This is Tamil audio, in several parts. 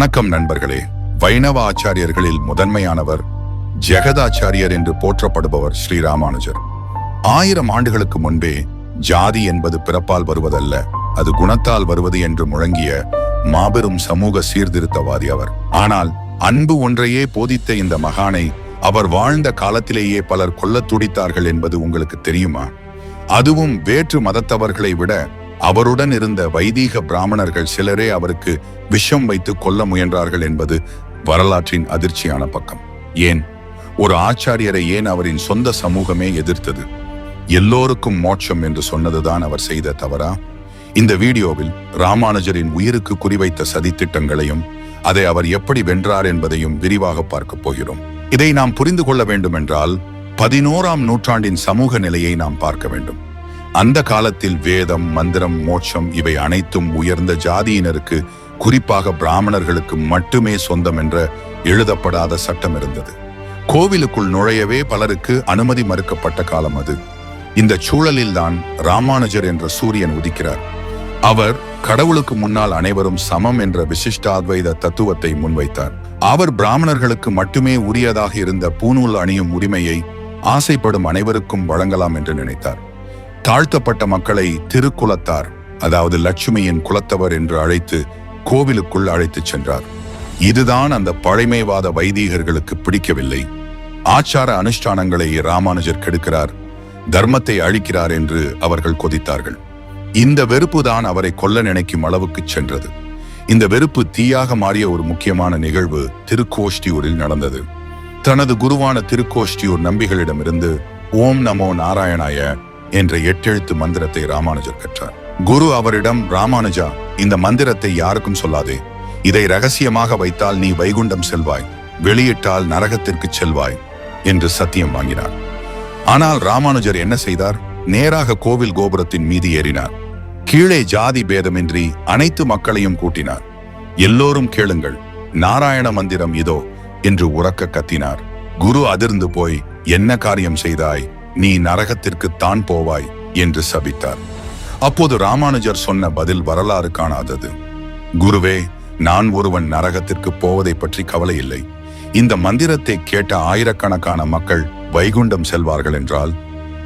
வணக்கம் நண்பர்களே. வைணவ ஆச்சாரியர்களில் முதன்மையானவர் ஜெகதாச்சாரியர் என்று போற்றப்படுபவர் ஸ்ரீராமானுஜர் ஆயிரம் ஆண்டுகளுக்கு முன்பே ஜாதி என்பது பிறப்பால் வருவதல்ல அது குணத்தால் வருவது என்று முழங்கிய மாபெரும் சமூக சீர்திருத்தவாதி அவர். ஆனால் அன்பு ஒன்றையே போதித்த இந்த மகானை அவர் வாழ்ந்த காலத்திலேயே பலர் கொல்ல துடித்தார்கள் என்பது உங்களுக்கு தெரியுமா? அதுவும் வேற்று மதத்தவர்களை விட அவருடன் இருந்த வைதீக பிராமணர்கள் சிலரே அவருக்கு விஷம் வைத்து கொல்ல முயன்றார்கள் என்பது வரலாற்றின் அதிர்ச்சியான பக்கம். ஏன்? ஒரு ஆச்சாரியரை ஏன் அவரின் சொந்த சமூகமே எதிர்த்தது? எல்லோருக்கும் மோட்சம் என்று சொன்னதுதான் அவர் செய்த தவறா? இந்த வீடியோவில் ராமானுஜரின் உயிருக்கு குறிவைத்த சதித்திட்டங்களையும் அதை அவர் எப்படி வென்றார் என்பதையும் விரிவாக பார்க்க போகிறோம். இதை நாம் புரிந்து கொள்ள வேண்டுமென்றால் பதினோராம் நூற்றாண்டின் சமூக நிலையை நாம் பார்க்க வேண்டும். அந்த காலத்தில் வேதம் மந்திரம் மோட்சம் இவை அனைத்தும் உயர்ந்த ஜாதியினருக்கு குறிப்பாக பிராமணர்களுக்கு மட்டுமே சொந்தம் என்ற எழுதப்படாத சட்டம் இருந்தது. கோவிலுக்குள் நுழையவே பலருக்கு அனுமதி மறுக்கப்பட்ட காலம் அது. இந்த சூழலில்தான் ராமானுஜர் என்ற சூரியன் உதிக்கிறார். அவர் கடவுளுக்கு முன்னால் அனைவரும் சமம் என்ற விசிஷ்டாத்வைத தத்துவத்தை முன்வைத்தார். அவர் பிராமணர்களுக்கு மட்டுமே உரியதாக இருந்த பூநூல் அணியும் உரிமையை ஆசைப்படும் அனைவருக்கும் வழங்கலாம் என்று நினைத்தார். தாழ்த்தப்பட்ட மக்களை திருக்குலத்தார் அதாவது லட்சுமியின் குலத்தவர் என்று அழைத்து கோவிலுக்குள் அழைத்துச் சென்றார். இதுதான் அந்த பழைமைவாத வைதீகர்களுக்கு பிடிக்கவில்லை. ஆச்சார அனுஷ்டானங்களை ராமானுஜர் கெடுக்கிறார் தர்மத்தை அழிக்கிறார் என்று அவர்கள் கொதித்தார்கள். இந்த வெறுப்பு தான் அவரை கொல்ல நினைக்கும் அளவுக்கு சென்றது. இந்த வெறுப்பு தீயாக மாறிய ஒரு முக்கியமான நிகழ்வு திருக்கோஷ்டியூரில் நடந்தது. தனது குருவான திருக்கோஷ்டியூர் நம்பிகளிடமிருந்து ஓம் நமோ நாராயணாய என்ற எட்டெழுத்து மந்திரத்தை ராமானுஜர் கற்றார். குரு அவரிடம் ராமானுஜா இந்த மந்திரத்தை யாருக்கும் சொல்லாதே. இதை ரகசியமாக வைத்தால் நீ வைகுண்டம் செல்வாய். வெளியிட்டால் நரகத்திற்கு செல்வாய் என்று சத்தியம் வாங்கினார். ஆனால் ராமானுஜர் என்ன செய்தார்? நேராக கோவில் கோபுரத்தின் மீது ஏறினார். கீழே ஜாதி பேதமின்றி அனைத்து மக்களையும் கூட்டினார். எல்லோரும் கேளுங்கள் நாராயண மந்திரம் இதோ என்று உறக்க கத்தினார். குரு அதிர்ந்து போய் என்ன காரியம் செய்தாய்? நீ நரகத்திற்கு தான் போவாய் என்று சபித்தார். அப்போது ராமானுஜர் சொன்ன பதில் வரலாறு காணாதது. குருவே நான் ஒருவன் நரகத்திற்கு போவதை பற்றி கவலை இல்லை இந்த மந்திரத்தை கேட்ட ஆயிரக்கணக்கான மக்கள் வைகுண்டம் செல்வார்கள் என்றால்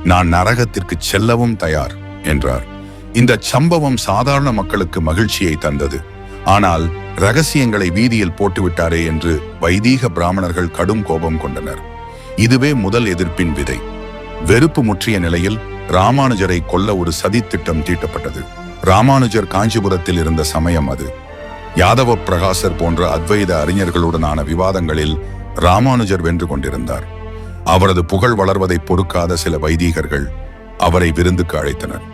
நான் நரகத்திற்கு செல்லவும் தயார் என்றார். இந்த சம்பவம் சாதாரண மக்களுக்கு மகிழ்ச்சியை தந்தது. ஆனால் ரகசியங்களை வீதியில் போட்டுவிட்டாரே என்று வைதீக பிராமணர்கள் கடும் கோபம் கொண்டனர். இதுவே முதல் எதிர்ப்பின் விதை. வெறுப்பு முற்றிய நிலையில் ராமானுஜரை கொல்ல ஒரு சதி திட்டம் தீட்டப்பட்டது. ராமானுஜர் காஞ்சிபுரத்தில் இருந்த சமயம் அது. யாதவ பிரகாசர் போன்ற அத்வைத அறிஞர்களுடனான விவாதங்களில் ராமானுஜர் வென்று கொண்டிருந்தார். அவரது புகழ் வளர்வதை பொறுக்காத சில வைதீகர்கள் அவரை விருந்துக்கு அழைத்தனர்.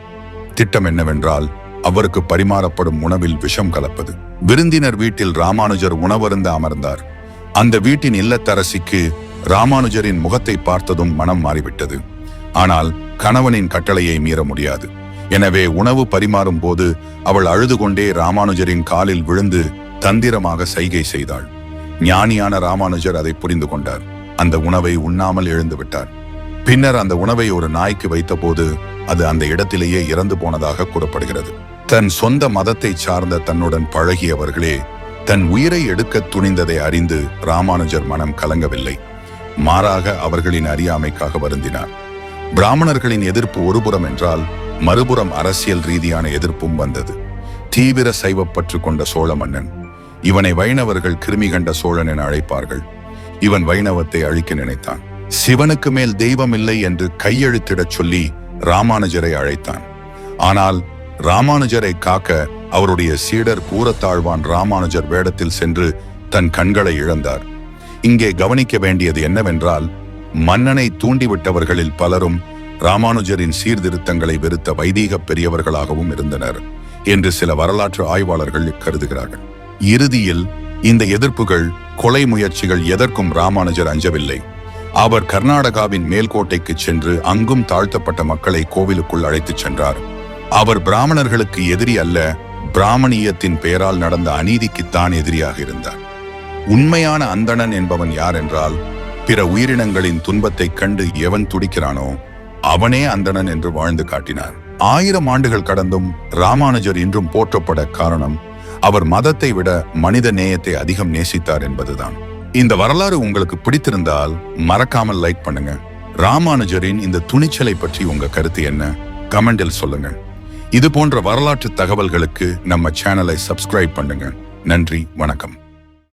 திட்டம் என்னவென்றால் அவருக்கு பரிமாறப்படும் உணவில் விஷம் கலப்பது. விருந்தினர் வீட்டில் ராமானுஜர் உணவருந்த அமர்ந்தார். அந்த வீட்டின் இல்லத்தரசிக்கு ராமானுஜரின் முகத்தை பார்த்ததும் மனம் மாறிவிட்டது. ஆனால் கணவனின் கட்டளையை மீற முடியாது. எனவே உணவு பரிமாறும் போது அவள் அழுது கொண்டே ராமானுஜரின் காலில் விழுந்து தந்திரமாக சைகை செய்தாள். ஞானியான ராமானுஜர் அதை புரிந்து கொண்டார். அந்த உணவை உண்ணாமல் எழுந்து விட்டார். பின்னர் அந்த உணவை ஒரு நாய்க்கு வைத்தபோது அது அந்த இடத்திலேயே இறந்து போனதாக கூறப்படுகிறது. தன் சொந்த மதத்தை சார்ந்த தன்னுடன் பழகியவர்களே தன் உயிரை எடுக்க துணிந்ததை அறிந்து ராமானுஜர் மனம் கலங்கவில்லை. மாறாக அவர்களின் அறியாமைக்காக வருந்தினார். பிராமணர்களின் எதிர்ப்பு ஒருபுறம் என்றால் மறுபுறம் அரசியல் ரீதியான எதிர்ப்பும் வந்தது. தீவிர சைவப்பற்று கொண்ட சோழ மன்னன் இவனை வைணவர்கள் கிருமி கண்ட சோழன் என அழைப்பார்கள். இவன் வைணவத்தை அழிக்க நினைத்தான். சிவனுக்கு மேல் தெய்வம் இல்லை என்று கையெழுத்திடச் சொல்லி ராமானுஜரை அழைத்தான். ஆனால் ராமானுஜரை காக்க அவருடைய சீடர் கூறத்தாழ்வான் ராமானுஜர் வேடத்தில் சென்று தன் கண்களை இழந்தார். இங்கே கவனிக்க வேண்டியது என்னவென்றால் மன்னனை தூண்டிவிட்டவர்களில் பலரும் ராமானுஜரின் சீர்திருத்தங்களை வெறுத்த வைதீக பெரியவர்களாகவும் இருந்தனர் என்று சில வரலாற்று ஆய்வாளர்கள் கருதுகிறார்கள். இறுதியில் இந்த எதிர்ப்புகள் கொலை முயற்சிகள் எதற்கும் ராமானுஜர் அஞ்சவில்லை. அவர் கர்நாடகாவின் மேல்கோட்டைக்கு சென்று அங்கும் தாழ்த்தப்பட்ட மக்களை கோவிலுக்குள் அழைத்துச் சென்றார். அவர் பிராமணர்களுக்கு எதிரி அல்ல பிராமணியத்தின் பெயரால் நடந்த அநீதிக்குத்தான் எதிரியாக இருந்தார். உண்மையான அந்தணன் என்பவன் யார் என்றால் பிற உயிரினங்களின் துன்பத்தைக் கண்டு எவன் துடிக்கிறானோ அவனே அந்தணன் என்று வாழ்ந்து காட்டினார். ஆயிரம் ஆண்டுகள் கடந்தும் ராமானுஜர் இன்றும் போற்றப்பட காரணம் அவர் மதத்தை விட மனித நேயத்தை அதிகம் நேசித்தார் என்பதுதான். இந்த வரலாறு உங்களுக்கு பிடித்திருந்தால் மறக்காமல் லைக் பண்ணுங்க. ராமானுஜரின் இந்த துணிச்சலை பற்றி உங்க கருத்து என்ன? கமெண்டில் சொல்லுங்க. இது போன்ற வரலாற்று தகவல்களுக்கு நம்ம சேனலை சப்ஸ்கிரைப் பண்ணுங்க. நன்றி வணக்கம்.